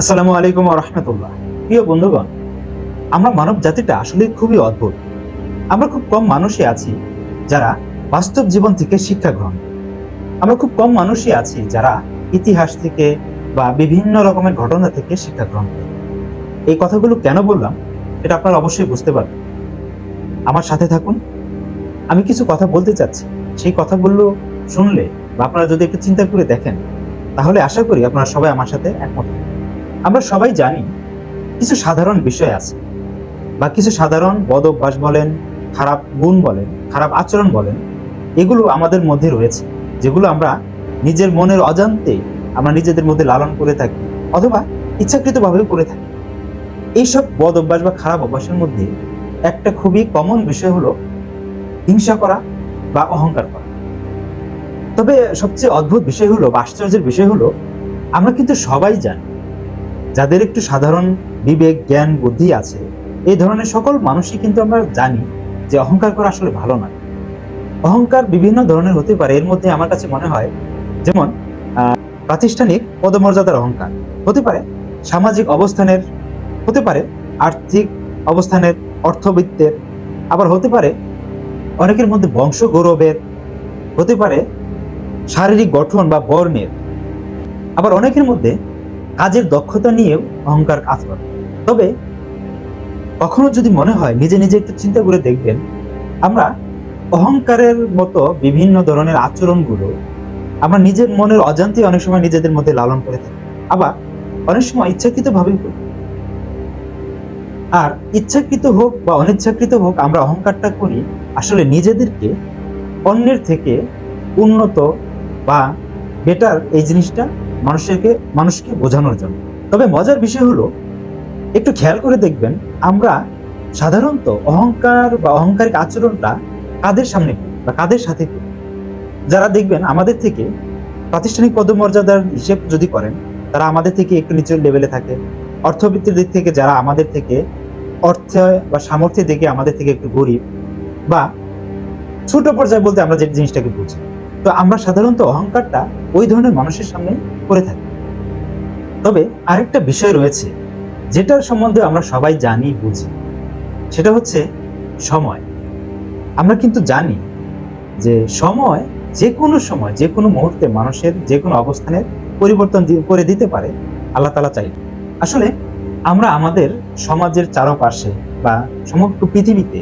আসসালামু আলাইকুম রহমতুল্লাহ। প্রিয় বন্ধুগণ, আমরা মানব জাতিটা আসলে খুবই অদ্ভুত। আমরা খুব কম মানুষই আছি যারা বাস্তব জীবন থেকে শিক্ষা গ্রহণ আমরা খুব কম মানুষই আছি যারা ইতিহাস থেকে বা বিভিন্ন রকমের ঘটনা থেকে শিক্ষা গ্রহণ করে। এই কথাগুলো কেন বললাম, এটা আপনারা অবশ্যই বুঝতে পারবেন। আমার সাথে থাকুন। আমি কিছু কথা বলতে চাচ্ছি। সেই কথাগুলো শুনলে বা আপনারা যদি একটু চিন্তা করে দেখেন, তাহলে আশা করি আপনারা সবাই আমার সাথে একমত। আমরা সবাই জানি কিছু সাধারণ বিষয় আছে বা কিছু সাধারণ বদ অভ্যাস বলেন, খারাপ গুণ বলেন, খারাপ আচরণ বলেন, এগুলো আমাদের মধ্যে রয়েছে, যেগুলো আমরা নিজের মনের অজান্তে আমরা নিজেদের মধ্যে লালন করে থাকি অথবা ইচ্ছাকৃতভাবেও করে থাকি। এইসব বদ অভ্যাস বা খারাপ অভ্যাসের মধ্যে একটা খুবই কমন বিষয় হলো হিংসা করা বা অহংকার করা। তবে সবচেয়ে অদ্ভুত বিষয় হলো বা আশ্চর্যের বিষয় হলো, আমরা কিন্তু সবাই জানি যাদের একটু সাধারণ বিবেক, জ্ঞান, বুদ্ধি আছে, এই ধরনের সকল মানুষই কিন্তু আমরা জানি যে অহংকার করা আসলে ভালো নয়। অহংকার বিভিন্ন ধরনের হতে পারে, এর মধ্যে আমার কাছে মনে হয়, যেমন প্রাতিষ্ঠানিক পদমর্যাদার অহংকার হতে পারে, সামাজিক অবস্থানের, হতে পারে, আর্থিক অবস্থানের, অর্থবিত্তের, আবার হতে পারে, অনেকের মধ্যে বংশ গৌরবের হতে পারে, শারীরিক গঠন বা বর্ণের, আবার অনেকের মধ্যে কাজের দক্ষতা নিয়েও অহংকার কাজ করে। তবে কখনো যদি মনে হয় নিজে নিজে একটু চিন্তা করে দেখবেন, আমরা অহংকারের মতো বিভিন্ন ধরনের আচরণগুলো আমরা নিজের মনের অজান্তে অনেক সময় নিজেদের মধ্যে লালন করে থাকি। আবার অনেক সময় ইচ্ছাকৃত ভাবেই করি। আর ইচ্ছাকৃত হোক বা অনিচ্ছাকৃত হোক আমরা অহংকারটা করি, আসলে নিজেদেরকে অন্যের থেকে উন্নত বা বেটার এই জিনিসটা মানুষকে মানুষকে বোঝানোর জন্য। তবে মজার বিষয় হলো, একটু খেয়াল করে দেখবেন, আমরা সাধারণত অহংকার বা অহংকারিক আচরণটা কাদের সামনে বা কাদের সাথে যারা দেখবেন আমাদের থেকে প্রাতিষ্ঠানিক পদমর্যাদার হিসেব যদি করেন, তারা আমাদের থেকে একটু নিচের লেভেলে থাকে। অর্থবৃত্তির দিক থেকে যারা আমাদের থেকে অর্থ বা সামর্থ্যের দিকে আমাদের থেকে একটু গরিব বা ছোট পর্যায়ে বলতে আমরা যে জিনিসটাকে বুঝি। তো আমরা সাধারণত অহংকারটা ওই ধরনের মানুষের সামনে করে থাকি। তবে আরেকটা বিষয় রয়েছে, যেটার সম্বন্ধে আমরা সবাই জানি, বুঝি। সেটা হচ্ছে সময়। আমরা কিন্তু জানি যে সময় যে কোনো সময় যে কোনো মুহূর্তে মানুষের যে কোনো অবস্থানের পরিবর্তন করে দিতে পারে, আল্লাহ তালা চাই আসলে আমরা আমাদের সমাজের চারপাশে বা সমগ্র পৃথিবীতে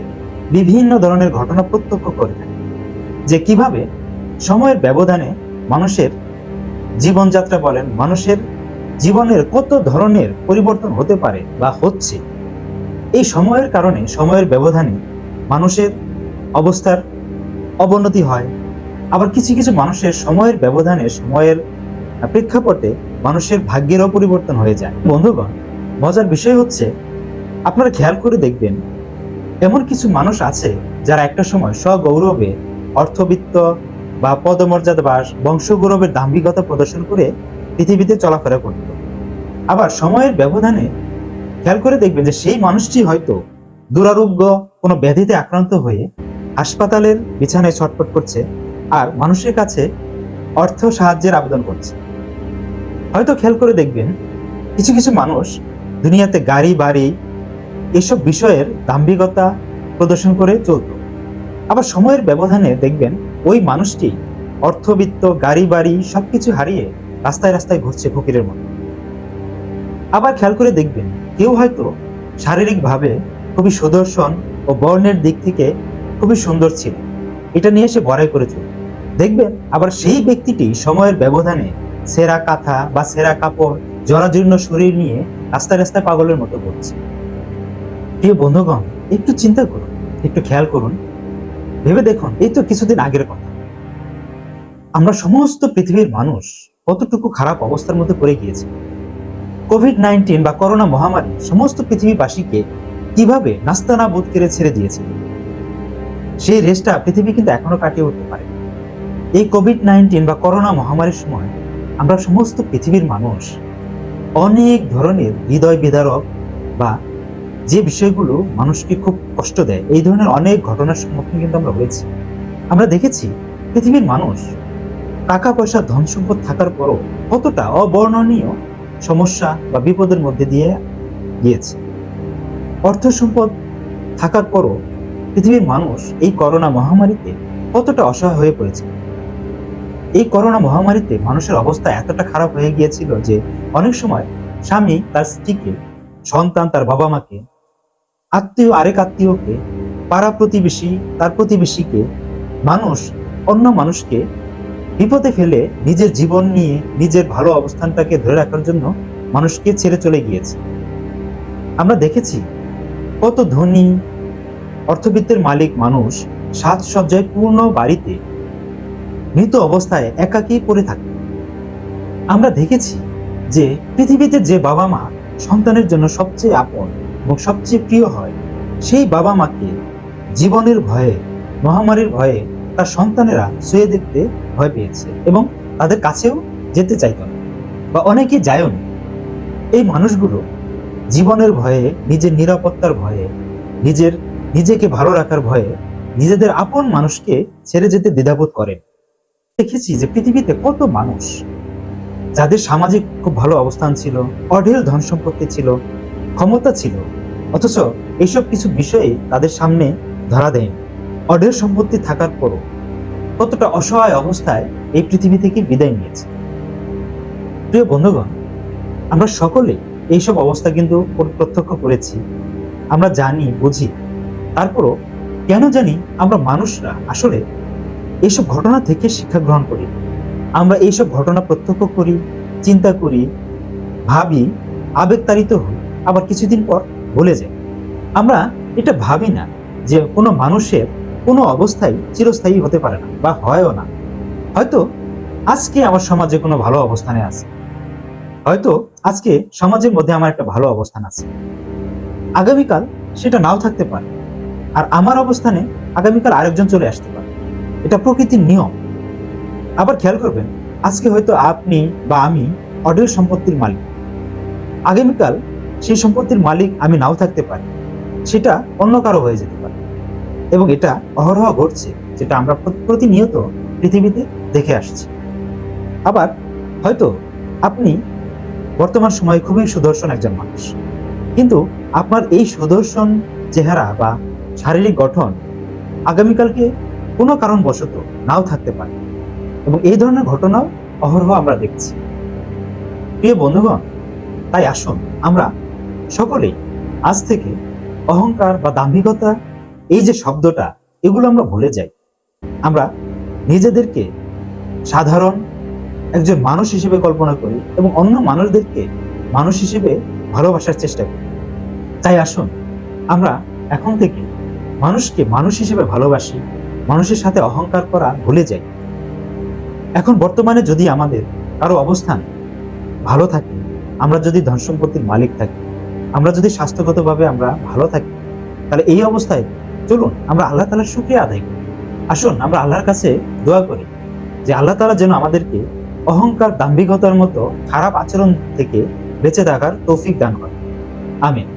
বিভিন্ন ধরনের ঘটনা প্রত্যক্ষ করে থাকি, যে কীভাবে সময়ের ব্যবধানে মানুষের জীবনযাত্রা বলেন, মানুষের জীবনের কত ধরনের পরিবর্তন হতে পারে বা হচ্ছে, এই সময়ের কারণে, সময়ের ব্যবধানে মানুষের অবস্থার অবনতি হয়। আবার কিছু কিছু মানুষের সময়ের ব্যবধানে, সময়ের প্রেক্ষাপটে মানুষের ভাগ্যেরও পরিবর্তন হয়ে যায়। বন্ধুগণ, মজার বিষয় হচ্ছে, আপনারা খেয়াল করে দেখবেন, এমন কিছু মানুষ আছে যারা একটা সময় স্বগৌরবে, অর্থবিত্ত বা পদমর্যাদা বা বংশগৌরবের দাম্ভিকতা প্রদর্শন করে পৃথিবীতে চলাফেরা করত। আবার সময়ের ব্যবধানে খেয়াল করে দেখবেন যে সেই মানুষটি হয়তো দুরারোগ্য, কোনো ব্যাধিতে আক্রান্ত হয়ে হাসপাতালের বিছানায় ছটফট করছে আর মানুষের কাছে অর্থ সাহায্যের আবেদন করছে। হয়তো খেয়াল করে দেখবেন কিছু কিছু মানুষ দুনিয়াতে গাড়ি, বাড়ি এসব বিষয়ের দাম্ভিকতা প্রদর্শন করে চলত। আবার সময়ের ব্যবধানে দেখবেন ওই মানুষটি অর্থবিত্ত গাড়ি বাড়ি সবকিছু হারিয়ে রাস্তায় রাস্তায় ঘুরছে ফকিরের মতো। আবার খেয়াল করে দেখবেন, কেউ হয়তো শারীরিকভাবে খুবই সুদর্শন ও বর্ণের দিক থেকে খুবই সুন্দর ছিল। এটা নিয়ে সে বড়াই করে চলত দেখবেন, আবার সেই ব্যক্তিটি সময়ের ব্যবধানে সেরা কাঁথা বা সেরা কাপড়, জরাজীর্ণ শরীর নিয়ে রাস্তায় রাস্তায় পাগলের মতো ঘুরছে। প্রিয় বন্ধুগণ, একটু চিন্তা করুন, একটু খেয়াল করুন ভেবে দেখুন, এই তো কিছুদিন আগের কথা। আমরা সমস্ত পৃথিবীর মানুষ কতটুকু খারাপ অবস্থার মধ্যে পড়ে গিয়েছে। কোভিড নাইন্টিন বা করোনা মহামারী সমস্ত পৃথিবীবাসীকে কীভাবে নাস্তানা বোধ করে ছেড়ে দিয়েছে। সেই রেসটা পৃথিবী কিন্তু এখনও কাটিয়ে উঠতে পারে। এই কোভিড নাইন্টিন বা করোনা মহামারীর সময় আমরা সমস্ত পৃথিবীর মানুষ অনেক ধরনের হৃদয় বিদারক বা যে বিষয়গুলো মানুষকে খুব কষ্ট দেয়, এই ধরনের অনেক ঘটনার সম্মুখীন কিন্তু আমরা হয়েছি। আমরা দেখেছি পৃথিবীর মানুষ টাকা পয়সা ধন সম্পদ থাকার পরও কতটা অবর্ণনীয় সমস্যা বা বিপদের মধ্যে দিয়ে গিয়েছে। অর্থ সম্পদ থাকার পরও পৃথিবীর মানুষ এই করোনা মহামারীতে কতটা অসহায় হয়ে পড়েছে। এই করোনা মহামারীতে মানুষের অবস্থা এতটা খারাপ হয়ে গিয়েছিল যে অনেক সময় স্বামী তার স্ত্রীকে, সন্তান তার বাবা মাকে আত্মীয় আরেক আত্মীয়কে পাড়া প্রতিবেশী তার প্রতিবেশীকে, মানুষ অন্য মানুষকে বিপদে ফেলে নিজের জীবন নিয়ে নিজের ভালো অবস্থানটাকে ধরে রাখার জন্য মানুষকে ছেড়ে চলে গিয়েছে। আমরা দেখেছি কত ধনী, অর্থবিত্তের মালিক মানুষ সাজসজ্জায় পূর্ণ বাড়িতে মৃত অবস্থায় একাকী পড়ে থাকে। আমরা দেখেছি যে পৃথিবীতে যে বাবা মা সন্তানের জন্য সবচেয়ে আপন এবং সবচেয়ে প্রিয় হয় সেই বাবা মাকে জীবনের ভয়ে, মহামারীর ভয়ে তার সন্তানেরা শুয়ে দেখতে ভয় পেয়েছে এবং তাদের কাছেও যেতে চাইত না বা অনেকে যায়ও এই মানুষগুলো জীবনের ভয়ে, নিজের নিরাপত্তার ভয়ে, নিজের, নিজেকে ভালো রাখার ভয়ে নিজেদের আপন মানুষকে ছেড়ে যেতে দ্বিধাবোধ করেন। দেখেছি যে পৃথিবীতে কত মানুষ যাদের সামাজিক খুব ভালো অবস্থান ছিল, অঢেল ধন সম্পত্তি ছিল ক্ষমতা ছিল। অথচ এইসব কিছু বিষয়ে তাদের সামনে ধরা দেয়নি। অঢেল সম্পত্তি থাকার পরও কতটা অসহায় অবস্থায় এই পৃথিবী থেকে বিদায় নিয়েছে। প্রিয় বন্ধুগণ, আমরা সকলে এইসব অবস্থা কিন্তু প্রত্যক্ষ করেছি। আমরা জানি, বুঝি। তারপরও কেন জানি আমরা মানুষরা আসলে এইসব ঘটনা থেকে শিক্ষা গ্রহণ করি। আমরা এইসব ঘটনা প্রত্যক্ষ করি, চিন্তা করি, ভাবি, আবেগতাড়িত হই। আবার কিছুদিন পর ভুলে যাই আমরা এটা ভাবি না যে কোনো মানুষের কোনো অবস্থায় চিরস্থায়ী হতে পারে না বা হয়ও না। হয়তো আজকে আমার সমাজে কোনো ভালো অবস্থানে আছে। হয়তো আজকে সমাজের মধ্যে আমার একটা ভালো অবস্থান আছে। আগামীকাল সেটা নাও থাকতে পারে। আর আমার অবস্থানে আগামীকাল আরেকজন চলে আসতে পারে। এটা প্রকৃতির নিয়ম। আবার খেয়াল করবেন, আজকে হয়তো আপনি বা আমি অঢেল সম্পত্তির মালিক। আগামীকাল সেই সম্পত্তির মালিক আমি নাও থাকতে পারি। সেটা অন্য কারও হয়ে যেতে পারে। এবং এটা অহরহ ঘটছে, যেটা আমরা প্রতিনিয়ত পৃথিবীতে দেখে আসছি। আবার হয়তো আপনি বর্তমান সময়ে খুবই সুদর্শন একজন মানুষ। কিন্তু আপনার এই সুদর্শন চেহারা বা শারীরিক গঠন আগামীকালকে কোনো কারণবশত নাও থাকতে পারে। এবং এই ধরনের ঘটনাও অহরহ আমরা দেখছি। প্রিয় বন্ধুগণ, তাই আসুন আমরা সকলেই আজ থেকে অহংকার বা দাম্ভিকতা, এই যে শব্দটা, এগুলো আমরা ভুলে যাই। আমরা নিজেদেরকে সাধারণ একজন মানুষ হিসেবে কল্পনা করি এবং অন্য মানুষদেরকে মানুষ হিসেবে ভালোবাসার চেষ্টা করি। তাই আসুন, আমরা এখন থেকে মানুষকে মানুষ হিসেবে ভালোবাসি, মানুষের সাথে অহংকার করা ভুলে যাই। এখন বর্তমানে যদি আমাদের কারও অবস্থান ভালো থাকে, আমরা যদি ধন সম্পত্তির মালিক থাকি আমরা যদি স্বাস্থ্যগতভাবে আমরা ভালো থাকি, তাহলে এই অবস্থায় চলুন আমরা আল্লাহ তালার সুখে আদায় করি। আসুন আমরা আল্লাহর কাছে দোয়া করি যে আল্লাহ তালা যেন আমাদেরকে অহংকার, দাম্ভিকতার মতো খারাপ আচরণ থেকে বেঁচে থাকার তৌফিক দান করে আমিন।